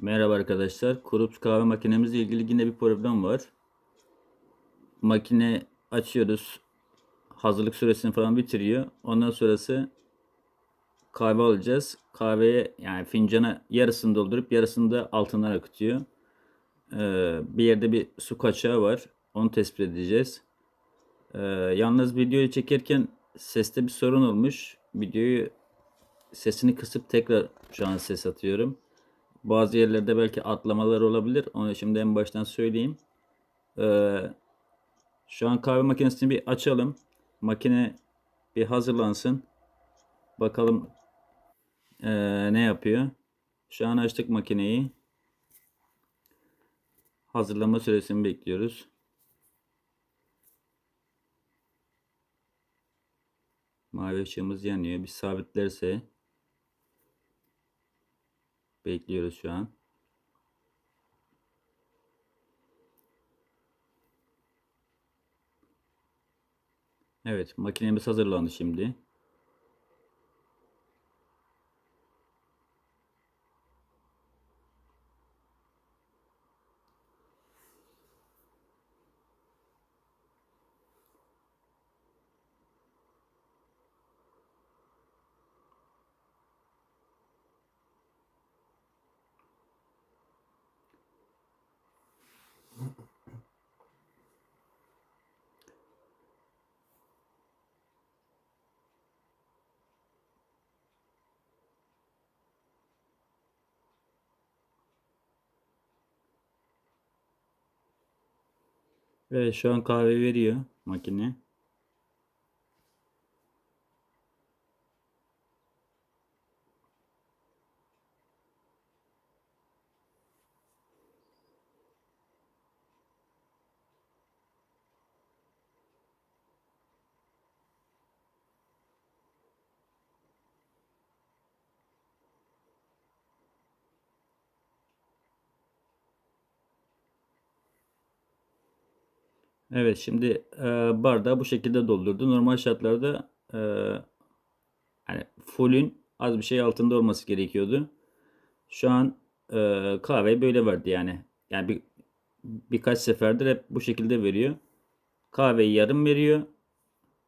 Merhaba arkadaşlar. Krups kahve makinemizle ilgili yine bir problem var. Makine açıyoruz. Hazırlık süresini falan bitiriyor. Ondan sonrası kahve alacağız. Kahveye yani fincana yarısını doldurup yarısını da altından akıtıyor. Ee, bir yerde bir su kaçağı var. Onu tespit edeceğiz. Ee, yalnız videoyu çekerken seste bir sorun olmuş. Videoyu sesini kısıp tekrar şu an ses atıyorum. Bazı yerlerde belki atlamalar olabilir. Onu şimdi en baştan söyleyeyim. Ee, şu an kahve makinesini bir açalım. Makine bir hazırlansın. Bakalım ee, ne yapıyor. Şu an açtık makineyi. Hazırlama süresini bekliyoruz. Mavi ışığımız yanıyor. Bir sabitlerse Bekliyoruz şu an. Evet, makinemiz hazırlandı şimdi. Evet, şu an kahve veriyor makine. Evet, şimdi e, bardağı bu şekilde doldurdu. Normal şartlarda e, yani fullün az bir şey altında olması gerekiyordu. Şu an e, kahveyi böyle verdi yani. Yani bir, birkaç seferdir hep bu şekilde veriyor. Kahveyi yarım veriyor.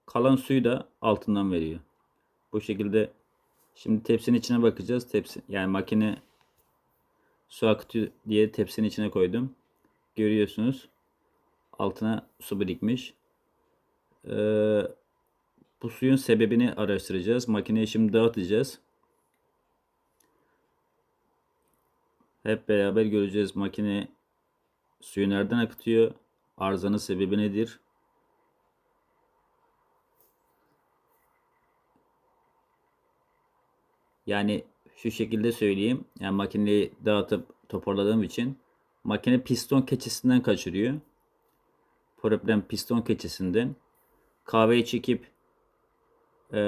Kalan suyu da altından veriyor. Bu şekilde şimdi tepsinin içine bakacağız. Tepsi yani makine su akıtıyor diye tepsinin içine koydum. Görüyorsunuz. Altına su birikmiş. Ee, bu suyun sebebini araştıracağız. Makineyi şimdi dağıtacağız. Hep beraber göreceğiz makine suyu nereden akıtıyor? Arızanın sebebi nedir? Yani şu şekilde söyleyeyim. Yani makineyi dağıtıp toparladığım için makine piston keçisinden kaçırıyor. Problem piston keçisinden. Kahveyi çekip e,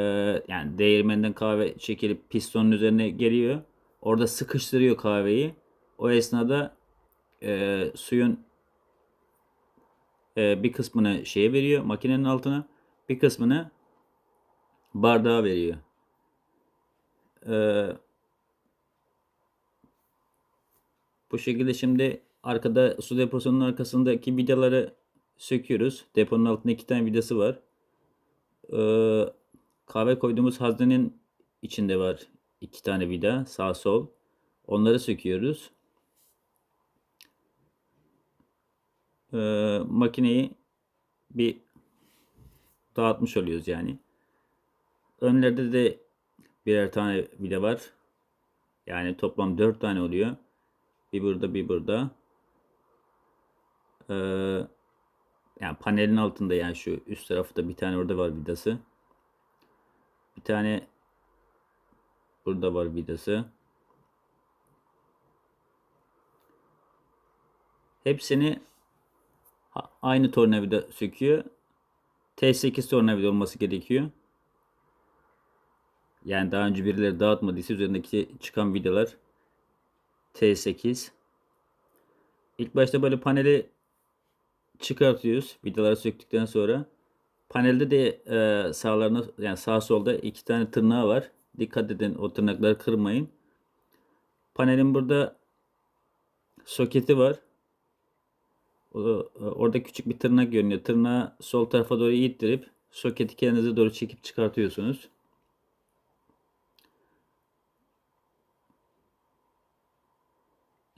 yani değirmenden kahve çekilip pistonun üzerine geliyor. Orada sıkıştırıyor kahveyi. O esnada e, suyun e, bir kısmını şeye veriyor makinenin altına. Bir kısmını bardağa veriyor. Ee, bu şekilde şimdi arkada su deposunun arkasındaki vidaları söküyoruz. Deponun altında iki tane vidası var. Ee, kahve koyduğumuz haznenin içinde var iki tane vida sağ sol. Onları söküyoruz. Ee, makineyi bir dağıtmış oluyoruz yani. Önlerde de birer tane vida var. Yani toplam 4 tane oluyor. Bir burada bir burada. Ee, yani panelin altında yani şu üst tarafta bir tane orada var vidası. Bir tane burada var vidası. Hepsini aynı tornavida söküyor. T8 tornavida olması gerekiyor. Yani daha önce birileri dağıtmadıysa üzerindeki çıkan vidalar T8. İlk başta böyle paneli çıkartıyoruz. Vidaları söktükten sonra. Panelde de e, sağlarına yani sağ solda iki tane tırnağı var. Dikkat edin o tırnakları kırmayın. Panelin burada soketi var. O, orada küçük bir tırnak görünüyor. Tırnağı sol tarafa doğru ittirip soketi kendinize doğru çekip çıkartıyorsunuz.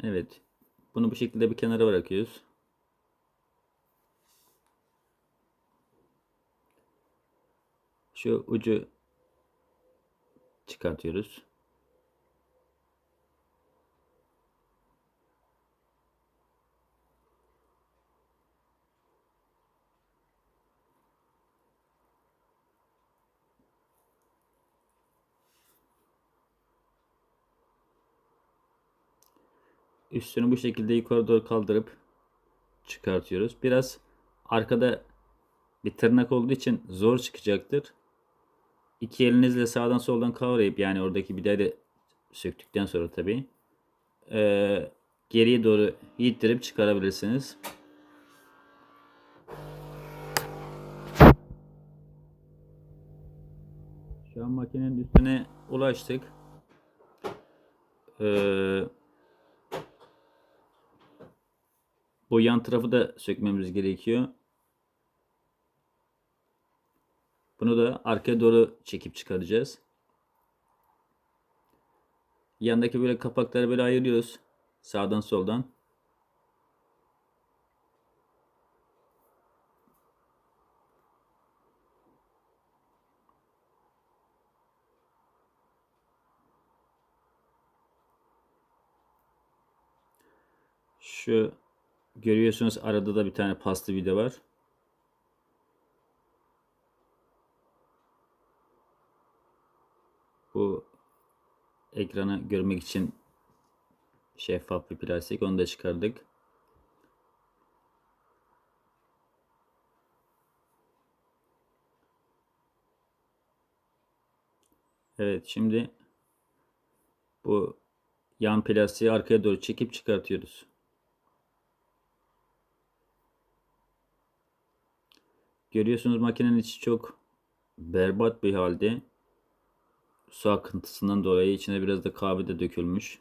Evet. Bunu bu şekilde bir kenara bırakıyoruz. Şu ucu çıkartıyoruz. Üstünü bu şekilde yukarı doğru kaldırıp çıkartıyoruz. Biraz arkada bir tırnak olduğu için zor çıkacaktır. İki elinizle sağdan soldan kavrayıp yani oradaki vidayı söktükten sonra tabii e, geriye doğru ittirip çıkarabilirsiniz. Şu an makinenin üstüne ulaştık. Ee, bu yan tarafı da sökmemiz gerekiyor. Bunu da arkaya doğru çekip çıkaracağız. Yandaki böyle kapakları böyle ayırıyoruz. Sağdan soldan. Şu görüyorsunuz arada da bir tane paslı vida var. Bu ekranı görmek için şeffaf bir plastik. Onu da çıkardık. Evet şimdi bu yan plastiği arkaya doğru çekip çıkartıyoruz. Görüyorsunuz makinenin içi çok berbat bir halde. Su akıntısından dolayı içine biraz da kahve de dökülmüş.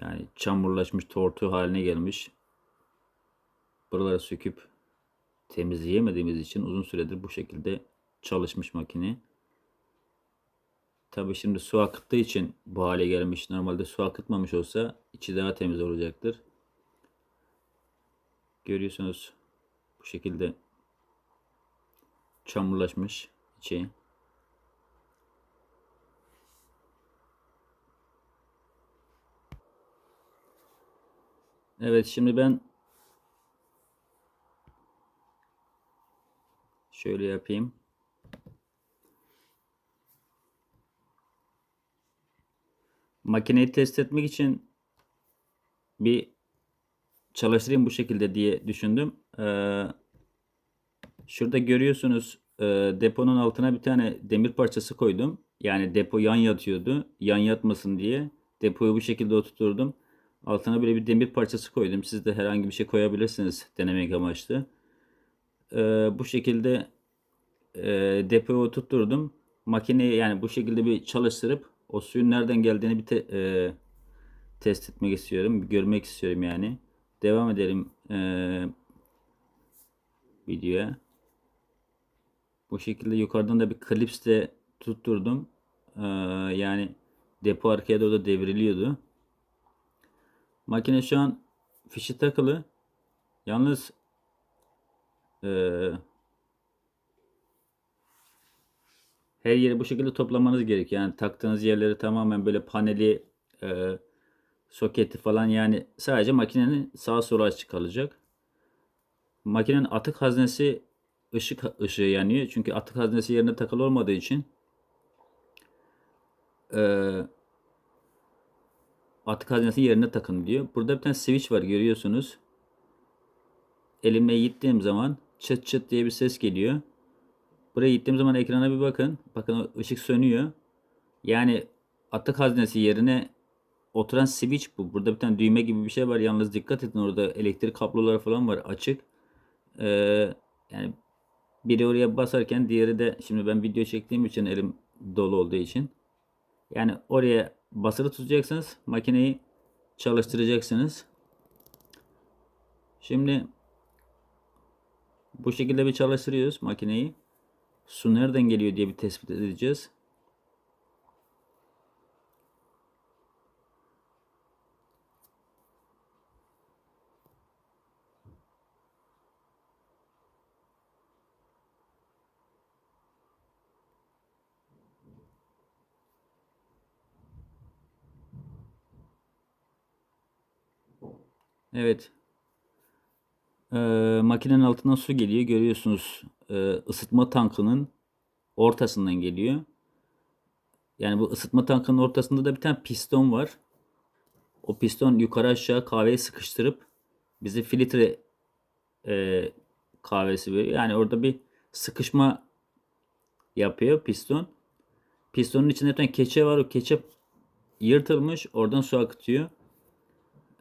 Yani çamurlaşmış, tortu haline gelmiş. Buraları söküp temizleyemediğimiz için uzun süredir bu şekilde çalışmış makine. Tabi şimdi su akıttığı için bu hale gelmiş. Normalde su akıtmamış olsa içi daha temiz olacaktır. Görüyorsunuz bu şekilde çamurlaşmış içi. Evet şimdi ben şöyle yapayım. Makineyi test etmek için bir çalıştırayım bu şekilde diye düşündüm. Ee, şurada görüyorsunuz e, deponun altına bir tane demir parçası koydum. Yani depo yan yatıyordu. Yan yatmasın diye depoyu bu şekilde oturturdum. Altına böyle bir demir parçası koydum. Siz de herhangi bir şey koyabilirsiniz denemek amaçlı. Ee, bu şekilde e, depoyu tutturdum. Makineyi yani bu şekilde bir çalıştırıp o suyun nereden geldiğini bir te, e, test etmek istiyorum. Bir görmek istiyorum yani. Devam edelim e, videoya. Bu şekilde yukarıdan da bir klips de tutturdum. E, yani depo arkaya doğru da devriliyordu. Makine şu an fişi takılı. Yalnız ee, her yeri bu şekilde toplamanız gerekiyor. Yani taktığınız yerleri tamamen böyle paneli, e, soketi falan yani sadece makinenin sağ sola açık kalacak. Makinenin atık haznesi ışık ışığı yanıyor. Çünkü atık haznesi yerine takılı olmadığı için eee atık haznesi yerine takın diyor. Burada bir tane switch var görüyorsunuz. Elimle gittiğim zaman çıt çıt diye bir ses geliyor. Buraya gittiğim zaman ekrana bir bakın. Bakın ışık sönüyor. Yani atık haznesi yerine oturan switch bu. Burada bir tane düğme gibi bir şey var. Yalnız dikkat edin orada elektrik kabloları falan var açık. Ee, yani biri oraya basarken diğeri de şimdi ben video çektiğim için elim dolu olduğu için yani oraya basılı tutacaksınız. Makineyi çalıştıracaksınız. Şimdi bu şekilde bir çalıştırıyoruz makineyi. Su nereden geliyor diye bir tespit edeceğiz. Evet. Ee, makinenin altından su geliyor. Görüyorsunuz e, ısıtma tankının ortasından geliyor. Yani bu ısıtma tankının ortasında da bir tane piston var. O piston yukarı aşağı kahveyi sıkıştırıp bize filtre e, kahvesi veriyor. Yani orada bir sıkışma yapıyor piston. Pistonun içinde bir tane keçe var. O keçe yırtılmış. Oradan su akıtıyor.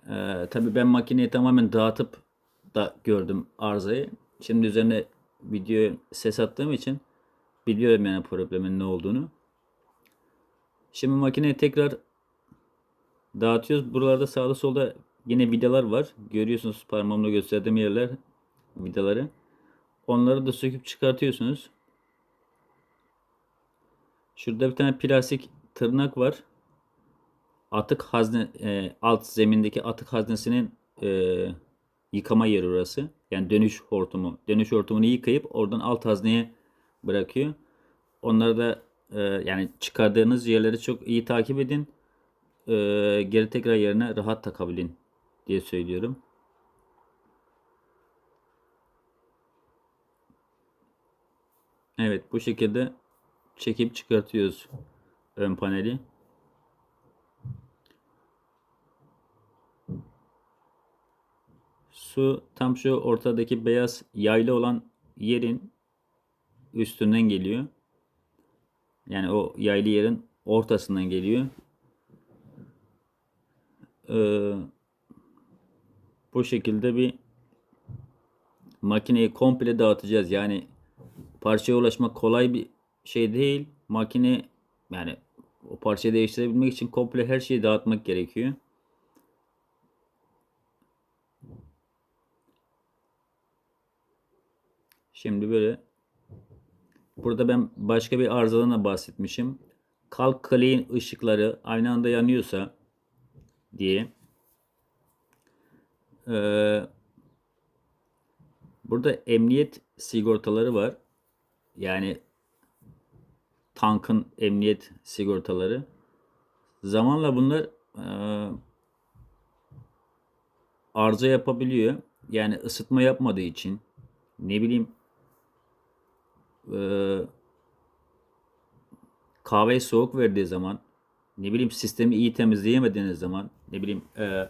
Ee, tabii ben makineyi tamamen dağıtıp da gördüm arızayı. Şimdi üzerine video ses attığım için biliyorum yani problemin ne olduğunu. Şimdi makineyi tekrar dağıtıyoruz. Buralarda sağda solda yine vidalar var. Görüyorsunuz parmağımla gösterdiğim yerler vidaları. Onları da söküp çıkartıyorsunuz. Şurada bir tane plastik tırnak var. Atık hazne e, alt zemindeki atık haznesinin e, yıkama yeri orası. Yani dönüş hortumu. Dönüş hortumunu yıkayıp oradan alt hazneye bırakıyor. Onları da e, yani çıkardığınız yerleri çok iyi takip edin. E, geri tekrar yerine rahat takabilin diye söylüyorum. Evet bu şekilde çekip çıkartıyoruz ön paneli. Su tam şu ortadaki beyaz yaylı olan yerin üstünden geliyor. Yani o yaylı yerin ortasından geliyor. Ee, bu şekilde bir makineyi komple dağıtacağız. Yani parçaya ulaşmak kolay bir şey değil. Makine yani o parçayı değiştirebilmek için komple her şeyi dağıtmak gerekiyor. Şimdi böyle burada ben başka bir arızadan da bahsetmişim. Kalk kaleyin ışıkları aynı anda yanıyorsa diye ee, burada emniyet sigortaları var. Yani tankın emniyet sigortaları. Zamanla bunlar e, arıza yapabiliyor. Yani ısıtma yapmadığı için ne bileyim e, kahveyi soğuk verdiği zaman ne bileyim sistemi iyi temizleyemediğiniz zaman ne bileyim e,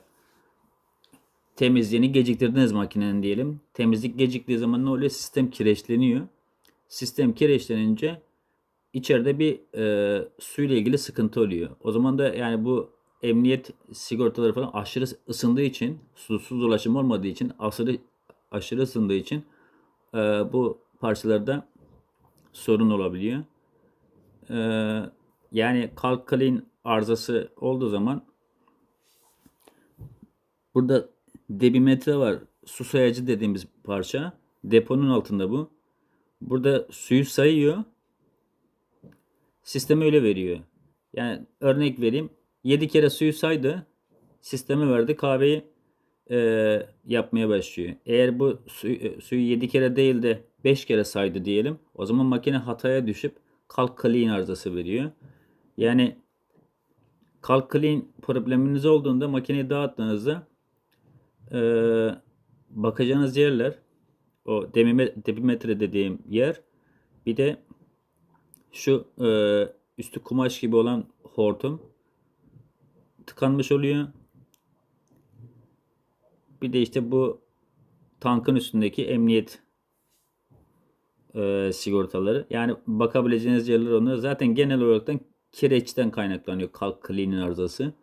temizliğini geciktirdiniz makinenin diyelim. Temizlik geciktiği zaman ne oluyor? Sistem kireçleniyor. Sistem kireçlenince içeride bir e, suyla ilgili sıkıntı oluyor. O zaman da yani bu emniyet sigortaları falan aşırı ısındığı için, susuz ulaşım olmadığı için, aşırı aşırı ısındığı için e, bu parçalarda sorun olabiliyor. E, yani kalk clean arızası olduğu zaman burada debimetre var. Su sayacı dediğimiz parça. Deponun altında bu. Burada suyu sayıyor. Sisteme öyle veriyor. Yani örnek vereyim. 7 kere suyu saydı. Sisteme verdi. Kahveyi e, yapmaya başlıyor. Eğer bu suyu, e, suyu 7 kere değil de 5 kere saydı diyelim. O zaman makine hataya düşüp kalk clean arızası veriyor. Yani kalk clean probleminiz olduğunda makineyi dağıttığınızda e, bakacağınız yerler o debimetre dediğim yer bir de şu e, üstü kumaş gibi olan hortum tıkanmış oluyor. Bir de işte bu tankın üstündeki emniyet e, sigortaları. Yani bakabileceğiniz yerler onlar. Zaten genel olarak kireçten kaynaklanıyor kalk clean'in arızası.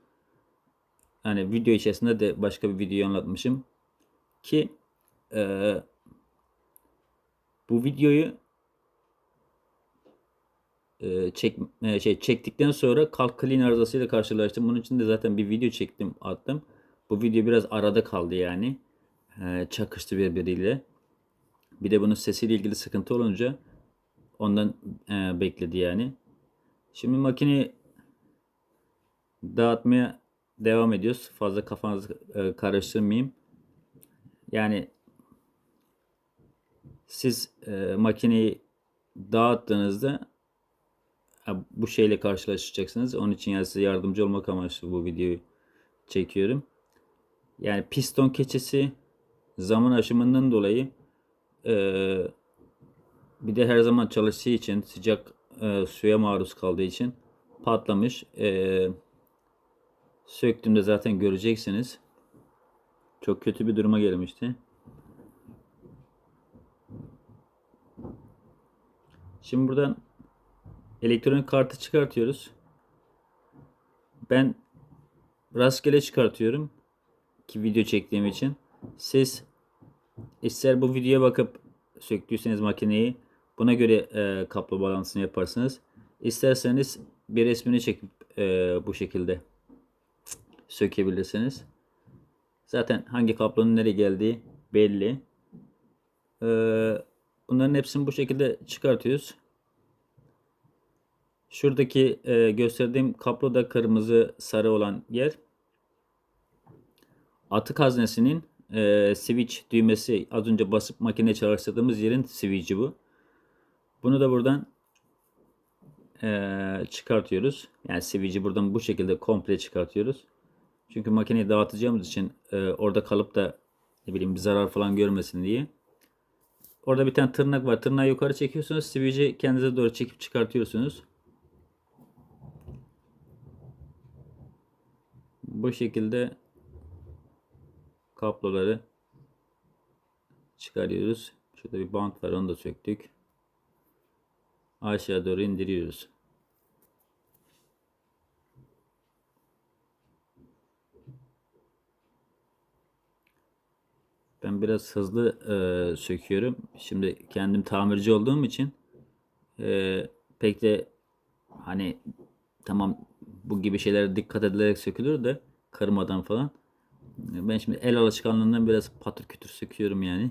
Hani video içerisinde de başka bir video anlatmışım. Ki e, bu videoyu e, çek, e, şey çektikten sonra kalk clean arızasıyla karşılaştım. Bunun için de zaten bir video çektim attım. Bu video biraz arada kaldı yani. Ee, çakıştı birbiriyle. Bir de bunun sesiyle ilgili sıkıntı olunca ondan e, bekledi yani. Şimdi makineyi dağıtmaya devam ediyoruz. Fazla kafanızı e, karıştırmayayım. Yani siz e, makineyi dağıttığınızda ha, bu şeyle karşılaşacaksınız. Onun için yani size yardımcı olmak amaçlı bu videoyu çekiyorum. Yani piston keçesi zaman aşımından dolayı e, bir de her zaman çalıştığı için sıcak e, suya maruz kaldığı için patlamış. E, söktüğümde zaten göreceksiniz. Çok kötü bir duruma gelmişti. Şimdi buradan elektronik kartı çıkartıyoruz. Ben rastgele çıkartıyorum ki video çektiğim için. Siz ister bu videoya bakıp söktüyseniz makineyi buna göre e, kablo balansını yaparsınız. İsterseniz bir resmini çekip e, bu şekilde sökebilirsiniz. Zaten hangi kablonun nereye geldiği belli. Ee, bunların hepsini bu şekilde çıkartıyoruz. Şuradaki e, gösterdiğim kablo da kırmızı sarı olan yer. Atık haznesinin e, switch düğmesi az önce basıp makine çalıştırdığımız yerin switch'i bu. Bunu da buradan e, çıkartıyoruz. Yani switch'i buradan bu şekilde komple çıkartıyoruz. Çünkü makineyi dağıtacağımız için e, orada kalıp da ne bileyim bir zarar falan görmesin diye. Orada bir tane tırnak var. Tırnağı yukarı çekiyorsunuz. Switch'i kendinize doğru çekip çıkartıyorsunuz. Bu şekilde kabloları çıkarıyoruz. Şurada bir bant var onu da söktük. Aşağı doğru indiriyoruz. Ben biraz hızlı e, söküyorum. Şimdi kendim tamirci olduğum için e, pek de hani tamam bu gibi şeylere dikkat edilerek sökülür de kırmadan falan. Ben şimdi el alışkanlığından biraz patır kütür söküyorum yani.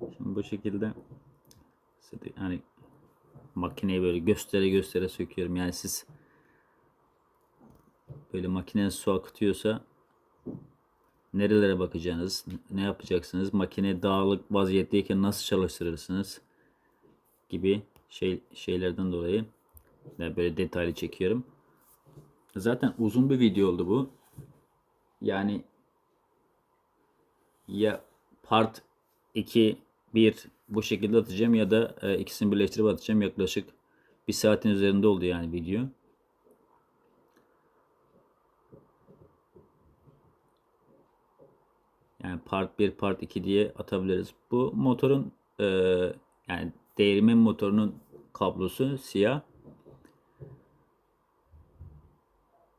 Şimdi bu şekilde hani makineyi böyle göstere göstere söküyorum. Yani siz böyle makine su akıtıyorsa nerelere bakacaksınız, ne yapacaksınız, makine dağılık vaziyetteyken nasıl çalıştırırsınız gibi şey şeylerden dolayı yani böyle detaylı çekiyorum. Zaten uzun bir video oldu bu. Yani ya part 2 1 bu şekilde atacağım ya da e, ikisini birleştirip atacağım. Yaklaşık bir saatin üzerinde oldu yani video. Yani part 1, part 2 diye atabiliriz. Bu motorun e, yani değirmen motorunun kablosu siyah.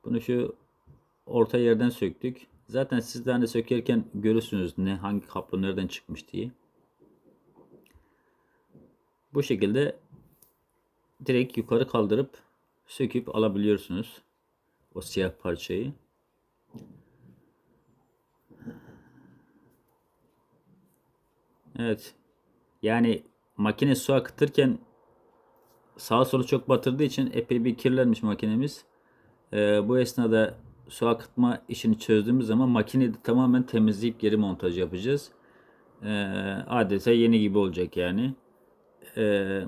Bunu şu orta yerden söktük. Zaten siz de hani sökerken görürsünüz ne hangi kablo nereden çıkmış diye. Bu şekilde direkt yukarı kaldırıp söküp alabiliyorsunuz o siyah parçayı. Evet. Yani makine su akıtırken sağa solu çok batırdığı için epey bir kirlenmiş makinemiz. Ee, bu esnada su akıtma işini çözdüğümüz zaman makineyi de tamamen temizleyip geri montaj yapacağız. Ee, adeta yeni gibi olacak yani. Ee,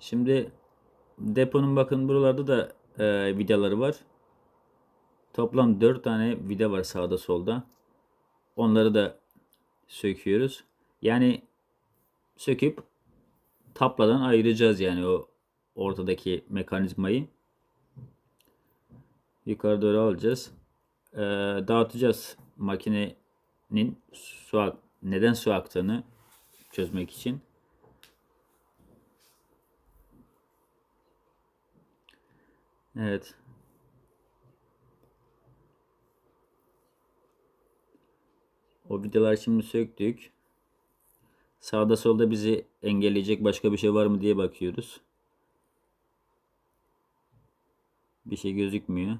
şimdi deponun bakın buralarda da e, vidaları var. Toplam 4 tane vida var sağda solda. Onları da söküyoruz. Yani söküp tapladan ayıracağız yani o ortadaki mekanizmayı. Yukarı doğru alacağız. Ee, dağıtacağız makinenin su neden su aktığını çözmek için. Evet. O vidalar şimdi söktük. Sağda solda bizi engelleyecek başka bir şey var mı diye bakıyoruz. Bir şey gözükmüyor.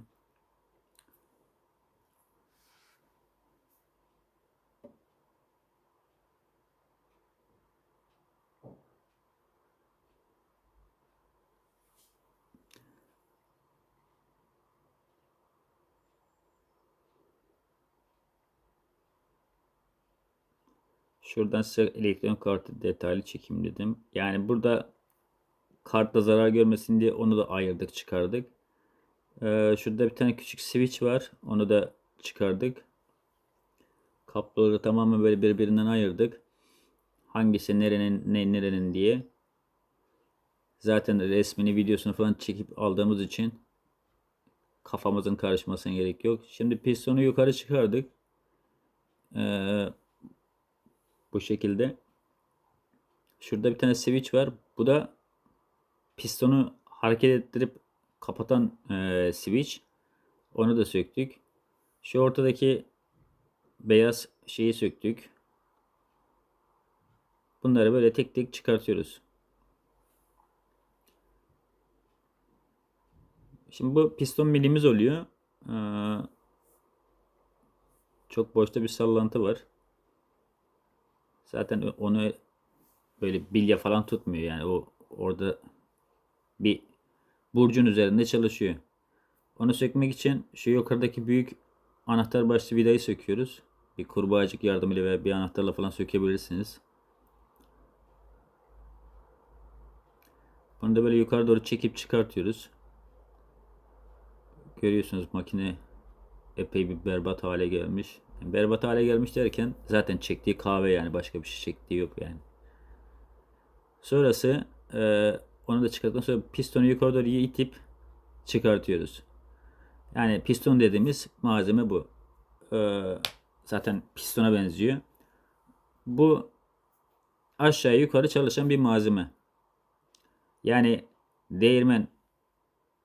Şuradan size elektron kartı detaylı çekim dedim. Yani burada kartla zarar görmesin diye onu da ayırdık çıkardık. Ee, şurada bir tane küçük switch var. Onu da çıkardık. Kabloları tamamen böyle birbirinden ayırdık. Hangisi nerenin ne nerenin diye. Zaten resmini videosunu falan çekip aldığımız için kafamızın karışmasına gerek yok. Şimdi pistonu yukarı çıkardık. Ee, bu şekilde. Şurada bir tane switch var. Bu da pistonu hareket ettirip kapatan e, switch. Onu da söktük. Şu ortadaki beyaz şeyi söktük. Bunları böyle tek tek çıkartıyoruz. Şimdi bu piston milimiz oluyor. Ee, çok boşta bir sallantı var. Zaten onu böyle bilye falan tutmuyor yani o orada bir burcun üzerinde çalışıyor. Onu sökmek için şu yukarıdaki büyük anahtar başlı vidayı söküyoruz. Bir kurbağacık yardımıyla veya bir anahtarla falan sökebilirsiniz. Bunu da böyle yukarı doğru çekip çıkartıyoruz. Görüyorsunuz makine epey bir berbat hale gelmiş. Yani berbat hale gelmiş derken zaten çektiği kahve yani başka bir şey çektiği yok yani. Sonrası e, onu da çıkarttıktan sonra pistonu yukarı doğru itip çıkartıyoruz. Yani piston dediğimiz malzeme bu. E, zaten pistona benziyor. Bu aşağı yukarı çalışan bir malzeme. Yani değirmen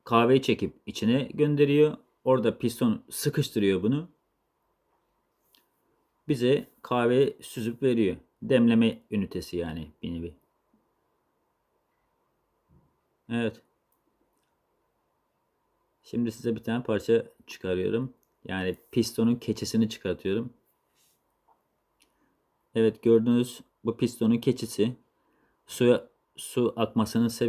kahveyi çekip içine gönderiyor. Orada piston sıkıştırıyor bunu. Bize kahve süzüp veriyor. Demleme ünitesi yani bir nevi. Evet. Şimdi size bir tane parça çıkarıyorum. Yani pistonun keçesini çıkartıyorum. Evet gördüğünüz bu pistonun keçisi suya su akmasının sebebi